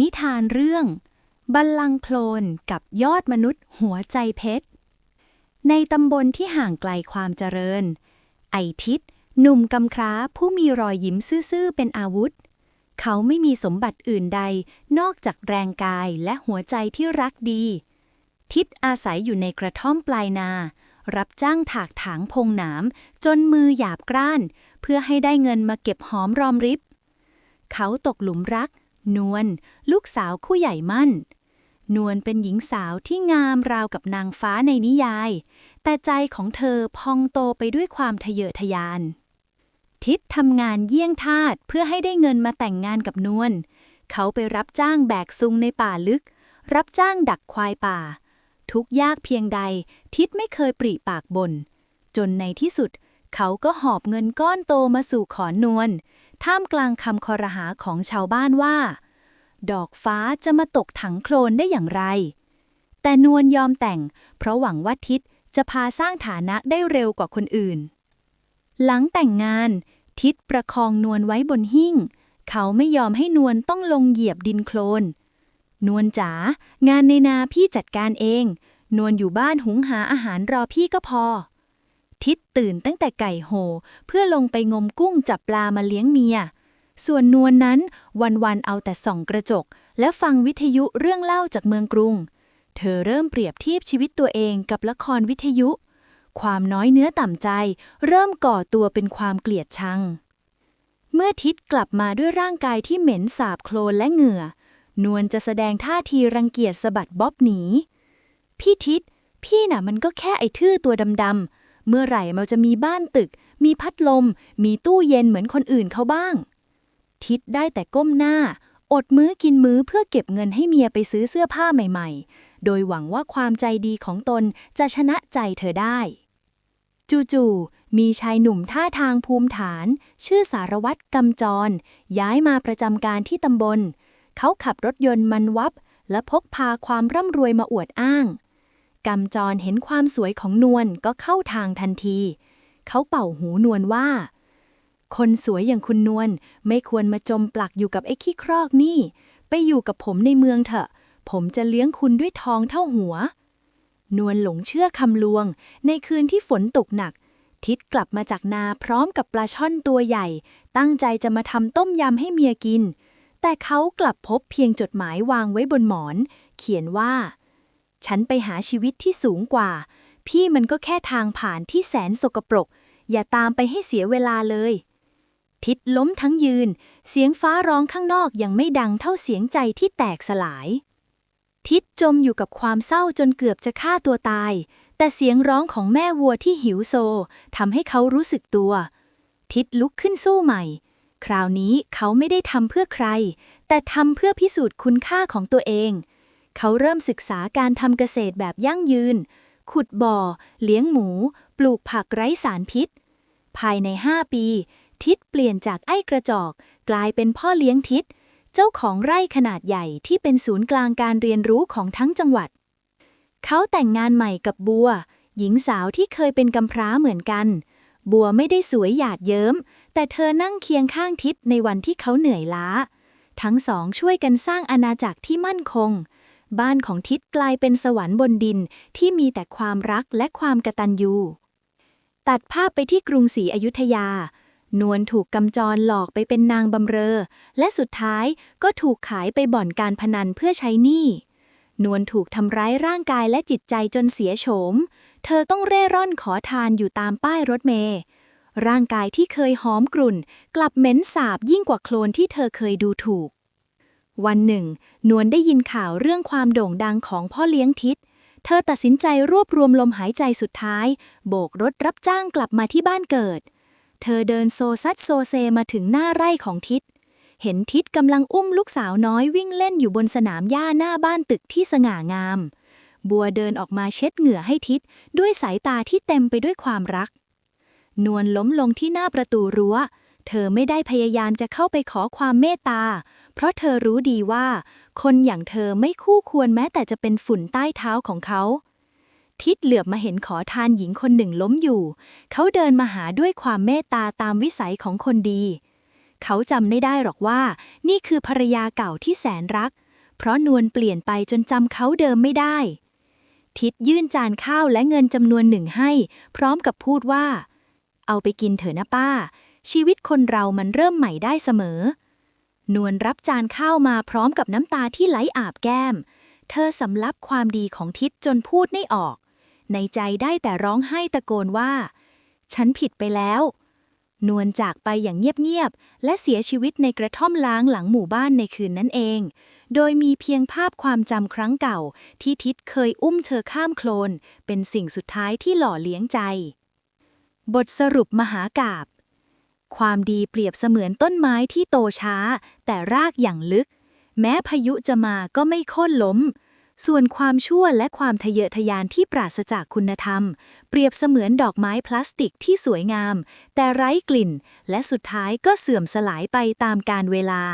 นิทานเรื่อง บัลลังโคลนกับยอดมนุษย์หัวใจเพชร ในตำบลที่ห่างไกลความเจริญ ไอทิศหนุ่มกำคร้าผู้มีรอยยิ้มซื่อๆเป็นอาวุธ เขาไม่มีสมบัติอื่นใดนอกจากแรงกายและหัวใจที่รักดี ทิศอาศัยอยู่ในกระท่อมปลายนา รับจ้างถากถางพงหนามจนมือหยาบกร้าน เพื่อให้ได้เงินมาเก็บหอมรอมริบ เขาตกหลุมรัก นวลลูกสาวคู่ใหญ่มั่น นวลเป็นหญิงสาวที่งามราวกับนางฟ้าในนิยาย แต่ใจของเธอพองโตไปด้วยความทะเยอทะยาน ทิศทำงานเยี่ยงทาสเพื่อให้ได้เงินมาแต่งงานกับนวลเขาไปรับจ้างแบกซุงในป่าลึก รับจ้างดักควายป่า ทุกยากเพียงใด ทิศไม่เคยปริปากบน่นจนในที่สุด เขาก็หอบเงินก้อนโตมาสู่ขอนวลท่ามกลางคำคอรหาของชาวบ้านว่า ดอกฟ้าจะมาตกถังโคลนได้อย่างไร แต่นวลยอมแต่ง เพราะหวังว่าทิศจะพาสร้างฐานะได้เร็วกว่าคนอื่น หลังแต่งงาน ทิศประคองนวลไว้บนหิ้ง เขาไม่ยอมให้นวลต้องลงเหยียบดินโคลน นวลจ๋างานในนาพี่จัดการเอง นวลอยู่บ้านหุงหาอาหารรอพี่ก็พอ ทิศตื่นตั้งแต่ไก่โห เพื่อลงไปงมกุ้งจับปลามาเลี้ยงเมีย ส่วนนวลนนั้นวันๆเอาแต่ส่องกระจก และฟังวิทยุเรื่องเล่าจากเมืองกรุง เธอเริ่มเปรียบเทียบชีวิตตัวเองกับละครวิทยุ ความน้อยเนื้อต่ำใจ เริ่มก่อตัวเป็นความเกลียดชัง เมื่อทิศกลับมาด้วยร่างกายที่เหม็นสาบโคลนและเหงื่อ นวลจะแสดงท่าทีรังเกียจสะบัดบ๊อบหนี พี่ทิศพี่น่ะมันก็แค่ไอ้ทื่อตัวดำๆเมื่อไหร่มันจะมีบ้านตึก มีพัดลม มีตู้เย็นเหมือนคนอื่นเขาบ้าง ทิศได้แต่ก้มหน้า อดมื้อกินมื้อเพื่อเก็บเงินให้เมียไปซื้อเสื้อผ้าใหม่ๆ โดยหวังว่าความใจดีของตนจะชนะใจเธอได้ จู่ๆมีชายหนุ่มท่าทางภูมิฐาน ชื่อสารวัตรกำจร ย้ายมาประจำการที่ตำบล เขาขับรถยนต์มันวับ และพกพาความร่ำรวยมาอวดอ้างกำจรเห็นความสวยของนวลก็เข้าทางทันที เขาเป่าหูนวลว่า คนสวยอย่างคุณนวลไม่ควรมาจมปลักอยู่กับไอ้ขี้ครอกนี่ ไปอยู่กับผมในเมืองเถอะ ผมจะเลี้ยงคุณด้วยทองเท่าหัว นวลหลงเชื่อคำลวง ในคืนที่ฝนตกหนัก ทิศกลับมาจากนาพร้อมกับปลาช่อนตัวใหญ่ ตั้งใจจะมาทำต้มยำให้เมียกิน แต่เขากลับพบเพียงจดหมายวางไว้บนหมอน เขียนว่า ฉันไปหาชีวิตที่สูงกว่า พี่มันก็แค่ทางผ่านที่แสนสกปรก อย่าตามไปให้เสียเวลาเลย ทิศล้มทั้งยืน เสียงฟ้าร้องข้างนอกยังไม่ดังเท่าเสียงใจที่แตกสลาย ทิศจมอยู่กับความเศร้าจนเกือบจะฆ่าตัวตาย แต่เสียงร้องของแม่วัวที่หิวโซทำให้เขารู้สึกตัว ทิศลุกขึ้นสู้ใหม่ คราวนี้เขาไม่ได้ทำเพื่อใคร แต่ทำเพื่อพิสูจน์คุณค่าของตัวเอง เขาเริ่มศึกษาการทำเกษตรแบบยั่งยืน ขุดบ่อ เลี้ยงหมู ปลูกผักไร้สารพิษ ภายใน 5 ปี ทิศเปลี่ยนจากไอ้กระจอก กลายเป็นพ่อเลี้ยงทิศ เจ้าของไร่ขนาดใหญ่ที่เป็นศูนย์กลางการเรียนรู้ของทั้งจังหวัด เขาแต่งงานใหม่กับบัว หญิงสาวที่เคยเป็นกำพร้าเหมือนกัน บัวไม่ได้สวยหยาดเยิ้ม แต่เธอนั่งเคียงข้างทิศในวันที่เขาเหนื่อยล้า ทั้งสองช่วยกันสร้างอาณาจักรที่มั่นคง บ้านของทิศกลายเป็นสวรรค์บนดินที่มีแต่ความรักและความกตัญญูตัดภาพไปที่กรุงศรีอยุธยา นวลถูกกำจรหลอกไปเป็นนางบำเรอ และสุดท้ายก็ถูกขายไปบ่อนการพนันเพื่อใช้หนี้ นวลถูกทำร้ายร่างกายและจิตใจจนเสียโฉม เธอต้องเร่ร่อนขอทานอยู่ตามป้ายรถเมล์ร่างกายที่เคยหอมกรุ่น กลับเหม็นสาบยิ่งกว่าโคลนที่เธอเคยดูถูก วันหนึ่ง นวลได้ยินข่าวเรื่องความโด่งดังของพ่อเลี้ยงทิศเธอตัดสินใจรวบรวมลมหายใจสุดท้าย โบกรถรับจ้างกลับมาที่บ้านเกิด เธอเดินโซซัดโซเซมาถึงหน้าไร่ของทิศ เห็นทิศกำลังอุ้มลูกสาวน้อยวิ่งเล่นอยู่บนสนามหญ้าหน้าบ้านตึกที่สง่างาม บัวเดินออกมาเช็ดเหงื่อให้ทิศด้วยสายตาที่เต็มไปด้วยความรัก นวลล้มลงที่หน้าประตูรั้ว เธอไม่ได้พยายามจะเข้าไปขอความเมตตา เพราะเธอรู้ดีว่า คนอย่างเธอไม่คู่ควรแม้แต่จะเป็นฝุ่นใต้เท้าของเขา ทิศเหลือบมาเห็นขอทานหญิงคนหนึ่งล้มอยู่ เขาเดินมาหาด้วยความเมตตาตามวิสัยของคนดี เขาจำไม่ได้หรอกว่า นี่คือภรรยาเก่าที่แสนรัก เพราะนวลเปลี่ยนไปจนจำเขาเดิมไม่ได้ ทิดยื่นจานข้าวและเงินจำนวนหนึ่งให้ พร้อมกับพูดว่า เอาไปกินเถอะนะป้า ชีวิตคนเรามันเริ่มใหม่ได้เสมอ นวลรับจานข้าวมาพร้อมกับน้ำตาที่ไหลอาบแก้มเธอสำลับความดีของทิดจนพูดไม่ออก ในใจได้แต่ร้องไห้ตะโกนว่า ฉันผิดไปแล้ว นวลจากไปอย่างเงียบๆ และเสียชีวิตในกระท่อมล้างหลังหมู่บ้านในคืนนั้นเอง โดยมีเพียงภาพความจำครั้งเก่า ที่ทิดเคยอุ้มเธอข้ามโคลน เป็นสิ่งสุดท้ายที่หล่อเลี้ยงใจ บทสรุปมหากาบความดีเปรียบเสมือนต้นไม้ที่โตช้า แต่รากอย่างลึก แม้พายุจะมาก็ไม่โค่นล้ม ส่วนความชั่วและความทะเยอทะยานที่ปราศจากคุณธรรม เปรียบเสมือนดอกไม้พลาสติกที่สวยงาม แต่ไร้กลิ่น และสุดท้ายก็เสื่อมสลายไปตามกาลเวลา